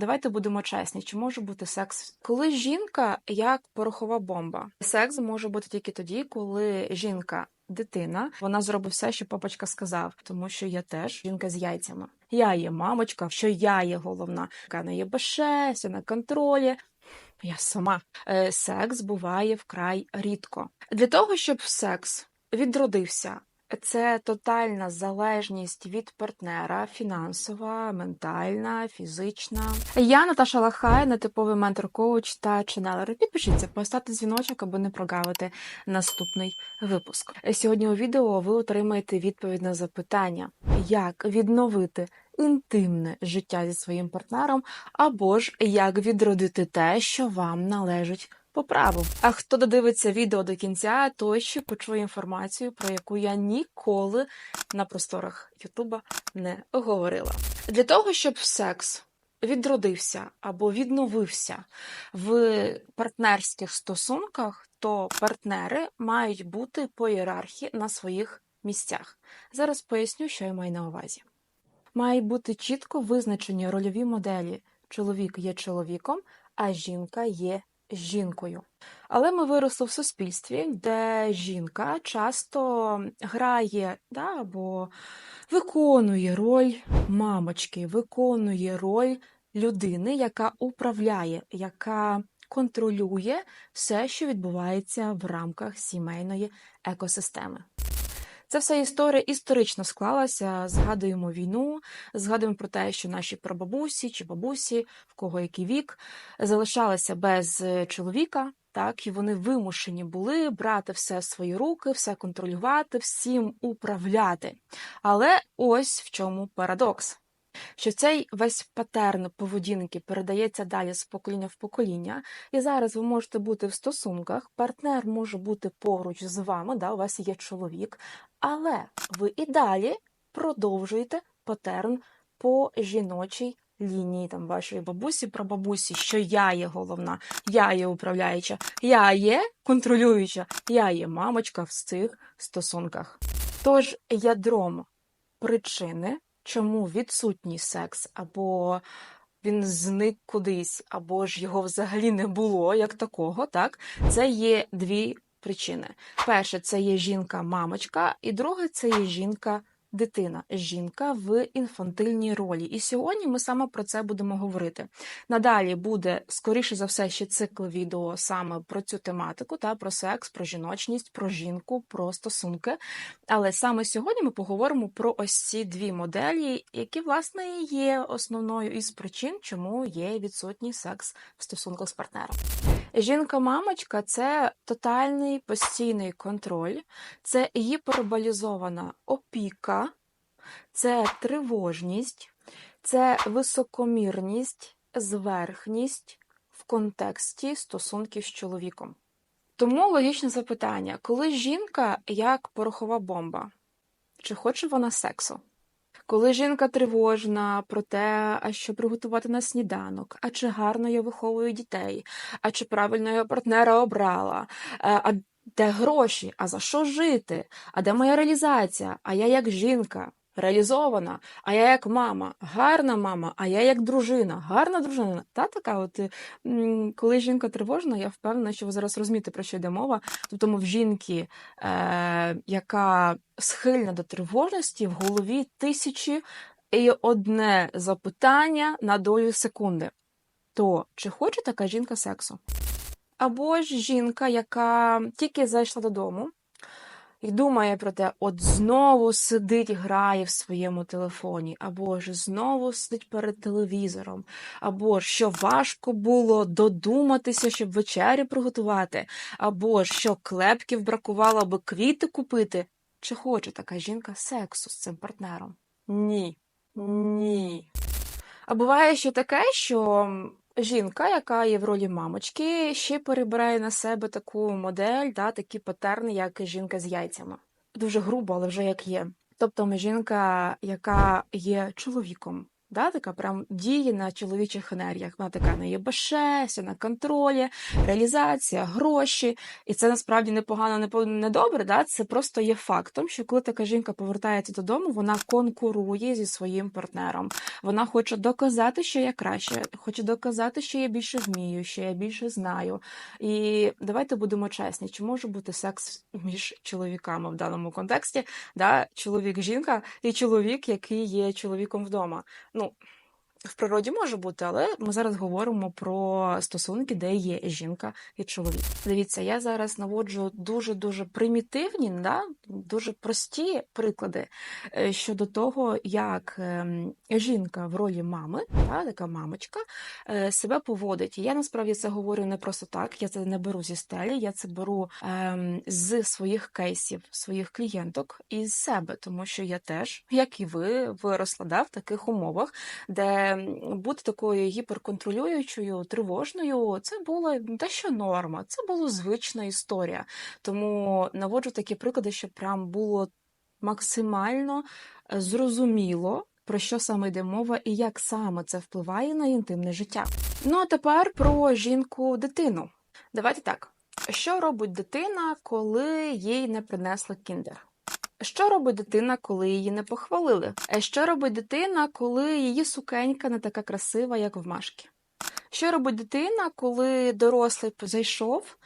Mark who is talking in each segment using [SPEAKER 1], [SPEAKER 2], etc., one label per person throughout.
[SPEAKER 1] давайте будемо чесні, чи може бути секс, коли жінка як порохова бомба? Секс може бути тільки тоді, коли жінка. Дитина, вона зробить все, що папочка сказав, тому що я теж жінка з яйцями. Я є мамочка, що я є головна, яка не є беше, все на контролі. Я сама. Е, Секс буває вкрай рідко. Для того, щоб секс відродився, це тотальна залежність від партнера, фінансова, ментальна, фізична. Я Наташа Лахай, нетиповий ментор-коуч та ченелер. Підпишіться, поставте дзвіночок, аби не прогавити наступний випуск. Сьогодні у відео ви отримаєте відповідь на запитання, як відновити інтимне життя зі своїм партнером, або ж як відродити те, що вам належить по праву. А хто додивиться відео до кінця, той ще почує інформацію, про яку я ніколи на просторах Ютуба не говорила. Для того, щоб секс відродився або відновився в партнерських стосунках, то партнери мають бути по ієрархії на своїх місцях. Зараз поясню, що я маю на увазі. Мають бути чітко визначені рольові моделі. Чоловік є чоловіком, а жінка є жінкою. Але ми виросли в суспільстві, де жінка часто грає да, або виконує роль мамочки, виконує роль людини, яка управляє, яка контролює все, що відбувається в рамках сімейної екосистеми. Це вся історія історично склалася. Згадуємо війну, згадуємо про те, що наші прабабусі чи бабусі, в кого який вік, залишалися без чоловіка. Так, і вони вимушені були брати все в свої руки, все контролювати, всім управляти. Але ось в чому парадокс. Що цей весь патерн поведінки передається далі з покоління в покоління, і зараз ви можете бути в стосунках, партнер може бути поруч з вами, да, у вас є чоловік, але ви і далі продовжуєте патерн по жіночій лінії там вашої бабусі, прабабусі, що я є головна, я є управляюча, я є контролююча, я є мамочка в цих стосунках. Тож ядром причини, чому відсутній секс або він зник кудись, або ж його взагалі не було як такого, так це є дві причини. Перше, це є жінка-мамочка, і друге це є жінка. Дитина, жінка в інфантильній ролі. І сьогодні ми саме про це будемо говорити. Надалі буде, скоріше за все, ще цикл відео саме про цю тематику, та про секс, про жіночність, про жінку, про стосунки. Але саме сьогодні ми поговоримо про ось ці дві моделі, які, власне, є основною із причин, чому є відсутній секс в стосунках з партнером. Жінка-мамочка це тотальний постійний контроль, це гіперболізована опіка, це тривожність, це високомірність, зверхність в контексті стосунків з чоловіком. Тому логічне запитання: коли жінка як порохова бомба, чи хоче вона сексу? Коли жінка тривожна про те, а що приготувати на сніданок, а чи гарно я виховую дітей, а чи правильно я партнера обрала, е, а де гроші, а за що жити, а де моя реалізація, а я як жінка реалізована, а я як мама, гарна мама, а я як дружина, гарна дружина. Та така, от коли жінка тривожна, я впевнена, що ви зараз розумієте, про що йде мова. Тобто в жінки, е, яка схильна до тривожності, в голові тисячі і одне запитання на долю секунди. То чи хоче така жінка сексу? Або ж жінка, яка тільки зайшла додому, і думає про те, от знову сидить, грає в своєму телефоні, або ж знову сидить перед телевізором, або ж що важко було додуматися, щоб вечерю приготувати, або ж що клепків бракувало, аби квіти купити. Чи хоче така жінка сексу з цим партнером? Ні. Ні. А буває ще таке, що жінка, яка є в ролі мамочки, ще перебирає на себе таку модель, да, такі патерни, як жінка з яйцями. Дуже грубо, але вже як є. Тобто жінка, яка є чоловіком, Да, така прям діє на чоловічих енергіях. Вона така не є безшесть, на контролі, реалізація, гроші. І це насправді непогано, не по- не добре. Да? Це просто є фактом, що коли така жінка повертається додому, вона конкурує зі своїм партнером. Вона хоче доказати, що я краще, хоче доказати, що я більше вмію, що я більше знаю. І давайте будемо чесні, чи може бути секс між чоловіками в даному контексті? Да? Чоловік-жінка і чоловік, який є чоловіком вдома. Ну, в природі може бути, але ми зараз говоримо про стосунки, де є жінка і чоловік. Дивіться, я зараз наводжу дуже дуже примітивні, да? дуже прості приклади е, щодо того, як ем, жінка в ролі мами, да, така мамочка, е, себе поводить. Я насправді це говорю не просто так. Я це не беру зі стелі, я це беру ем, з своїх кейсів, своїх клієнток і з себе, тому що я теж, як і ви, виросла да, в таких умовах, де бути такою гіперконтролюючою, тривожною, це було дещо норма, це була звична історія. Тому наводжу такі приклади, щоб прям було максимально е, зрозуміло. Про що саме йде мова і як саме це впливає на інтимне життя? Ну а тепер про жінку-дитину. Давайте так. Що робить дитина, коли їй не принесли кіндер? Що робить дитина, коли її не похвалили? Е, Що робить дитина, коли її сукенька не така красива, як в Машки? Що робить дитина, коли дорослий зайшов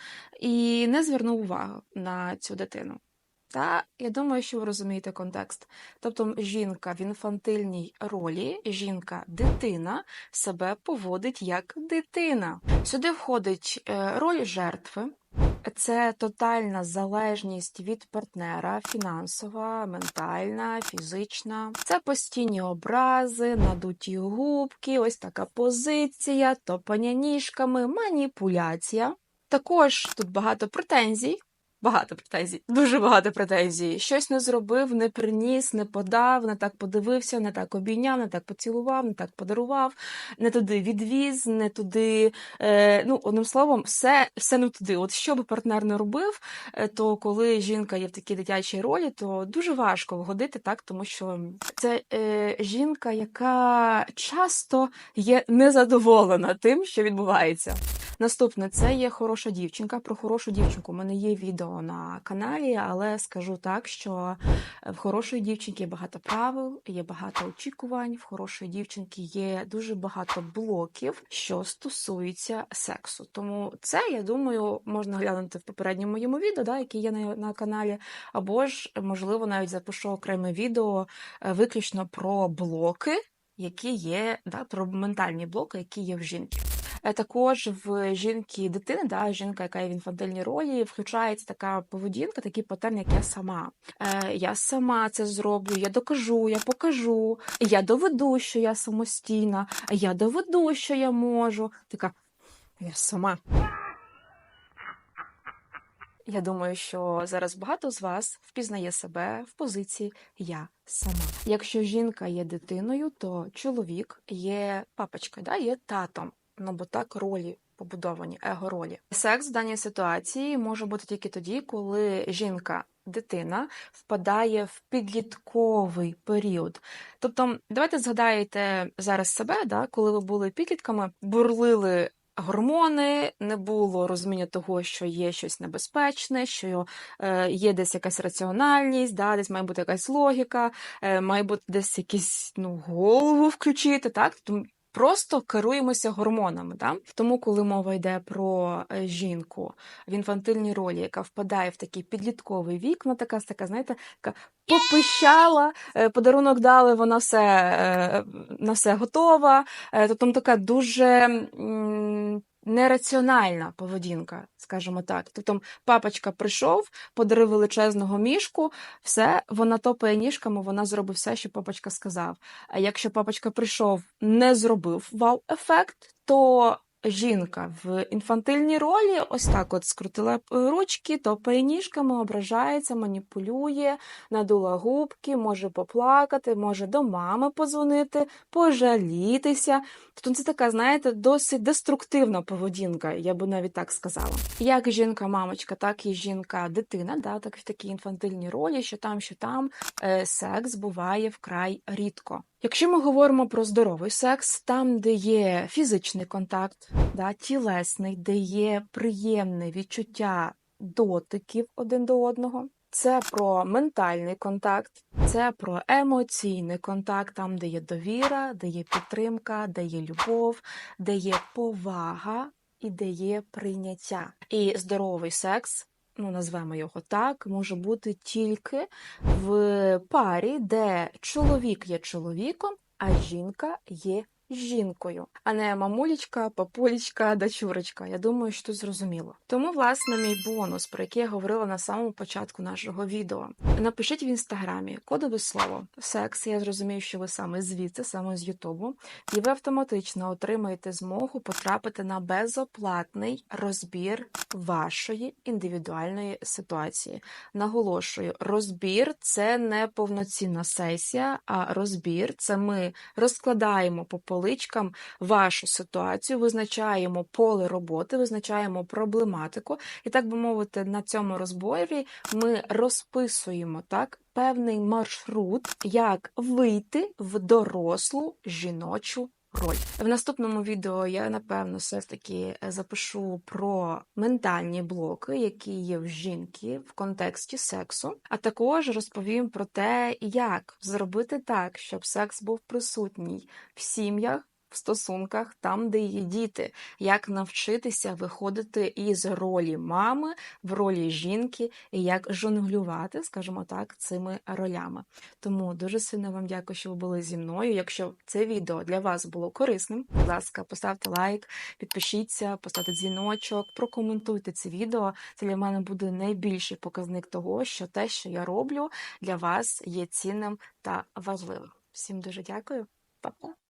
[SPEAKER 1] і не звернув увагу на цю дитину? Та я думаю, що ви розумієте контекст. Тобто, жінка в інфантильній ролі, жінка-дитина себе поводить як дитина. Сюди входить е, роль жертви, це тотальна залежність від партнера, фінансова, ментальна, фізична. Це постійні образи, надуті губки, ось така позиція, топання ніжками, маніпуляція. Також тут багато претензій. Багато претензій, дуже багато претензій. Щось не зробив, не приніс, не подав, не так подивився, не так обійняв, не так поцілував, не так подарував, не туди відвіз, не туди. Е, ну, одним словом, все, все не туди. От що би партнер не робив, е, то коли жінка є в такій дитячій ролі, то дуже важко вгодити, так, тому що це е, жінка, яка часто є незадоволена тим, що відбувається. Наступне це є хороша дівчинка. Про хорошу дівчинку у мене є відео на каналі, але скажу так, що в хорошої дівчинки є багато правил, є багато очікувань. В хорошої дівчинки є дуже багато блоків, що стосується сексу. Тому це я думаю можна глянути в попередньому моєму відео, да, яке є на, на каналі, або ж можливо навіть запишу окреме відео е, виключно про блоки. Які є да, про ментальні блоки, які є в жінки. Е, Також в жінки дитини, да, жінка, яка є в інфантильній ролі, включається така поведінка, такий паттерн, як я сама. Е, Я сама це зроблю, я докажу, я покажу, я доведу, що я самостійна, я доведу, що я можу. Така я сама. Я думаю, що зараз багато з вас впізнає себе в позиції я сама. Якщо жінка є дитиною, то чоловік є папочкою, да, є татом. Ну бо так ролі побудовані, его-ролі. Секс в даній ситуації може бути тільки тоді, коли жінка. Дитина впадає в підлітковий період. Тобто, давайте згадаєте зараз себе, да, коли ви були підлітками, бурлили гормони, не було розуміння того, що є щось небезпечне, що е, є десь якась раціональність, да, десь має бути якась логіка, е, має бути десь якісь ну, голову включити. так? Тому Просто керуємося гормонами. Да? Тому, коли мова йде про е, жінку в інфантильній ролі, яка впадає в такий підлітковий вік, вона така, така знаєте, така попищала, е, подарунок дали, вона все, е, на все готова. Тобто така дуже нераціональна поведінка, скажімо так. Тобто папочка прийшов, подарив величезного мішку, все, вона топає ніжками, вона зробить все, що папочка сказав. А якщо папочка прийшов, не зробив вау-ефект, то жінка в інфантильній ролі ось так от скрутила ручки, топає ніжками, ображається, маніпулює, надула губки, може поплакати, може до мами подзвонити, пожалітися. Тобто це така, знаєте, досить деструктивна поведінка, я би навіть так сказала. Як жінка-мамочка, так і жінка-дитина, да, так в такій інфантильній ролі, що там, що там, е, секс буває вкрай рідко. Якщо ми говоримо про здоровий секс, там, де є фізичний контакт, да, тілесний, де є приємне відчуття дотиків один до одного, це про ментальний контакт, це про емоційний контакт, там, де є довіра, де є підтримка, де є любов, де є повага і де є прийняття. І здоровий секс. Ну, назвемо його так, може бути тільки в парі, де чоловік є чоловіком, а жінка є жінкою, а не мамулечка, папулечка, дочурочка. Я думаю, що зрозуміло. Тому, власне, мій бонус, про який я говорила на самому початку нашого відео. Напишіть в інстаграмі кодове слово секс. Я зрозумію, що ви саме звідси, саме з Ютубу, і ви автоматично отримаєте змогу потрапити на безоплатний розбір вашої індивідуальної ситуації. Наголошую, розбір це не повноцінна сесія, а розбір це ми розкладаємо по поличкам вашу ситуацію, визначаємо поле роботи, визначаємо проблематику, і так би мовити, на цьому розборі ми розписуємо так. Певний маршрут, як вийти в дорослу жіночу роль. В наступному відео я напевно все ж таки запишу про ментальні блоки, які є в жінки в контексті сексу, а також розповім про те, як зробити так, щоб секс був присутній в сім'ях. В стосунках там, де є діти, як навчитися виходити із ролі мами в ролі жінки, і як жонглювати, скажімо так, цими ролями. Тому дуже сильно вам дякую, що ви були зі мною. Якщо це відео для вас було корисним, будь ласка, поставте лайк, підпишіться, поставте дзвіночок, прокоментуйте це відео. Це для мене буде найбільший показник того, що те, що я роблю, для вас є цінним та важливим. Всім дуже дякую, Па-па!